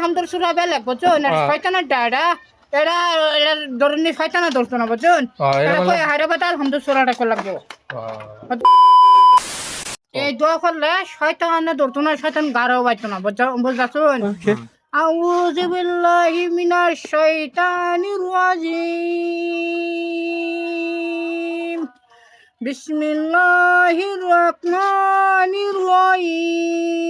আলহামদুলিল্লাহ সুরা বেলেগ বুঝুন হ্যাঁ। শয়তানের ডাড়া এরা এরা ধরনি শয়তানা ধরতো না বুঝুন হ্যাঁ, বলে- হায়দ্রাবাদ আলহামদুলিল্লাহ সুরাটা করে লাগবে এই দোয়া করলে শয়তান ধরতো না শয়তান গাড়াও বাইতো না বুঝছ বুঝাছুন বিল্লাহি মিনাশ শাইতানির রাজিম। বিসমিল্লাহির রহমানির রহিম। মালিক ইয়াউমিদ্দিন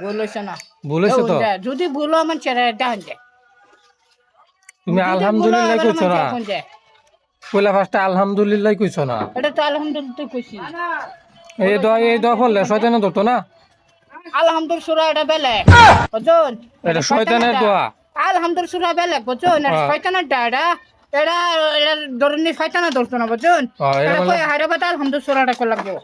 ভুল হয়েছে না। ভুল হয়েছে তো? যদি ভুলো আমার ছেড়ে ডান যায় তুমি আলহামদুলিল্লাহ কইছো না? পয়লা ফার্স্টে আলহামদুলিল্লাহ কইছো না? এটা তো আলহামদুলিল্লাহ কইছি। এই দোয়া এই দোয়া পড়লে শয়তানে ধরতো না? আলহামদুলিল্লাহ সুরা এটা বেলেগ বুঝুন? এটা শয়তানের দোয়া। আলহামদুলিল্লাহ সুরা বেলেগ বুঝুন? আর। এটা এটা দরনি ফাইতা না দরতো না বুঝুন হায়দ্রাবাদ আলহামদুলিল্লাহ করে লাগবো।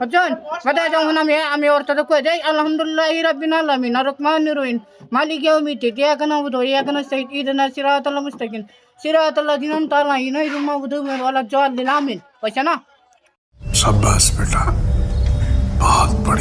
বুঝুন বাদে যখন আমি আমি অর্থটা কয়ে যাই আলহামদুলিল্লাহ রাব্বিন আলামিন আর রহমান রহিম মালিক ইয়াউমিদ দিন ইয়াকানা বুদু ইয়াকানা সাইদ ইদনা সিরাতাল মুস্তাকিম সিরাতাল দিনান তালা ইনাই রুমা বুদু মে ওয়ালা জাল দিলামিন বুঝছ না? শাবাশ বেটা বহুত বড়।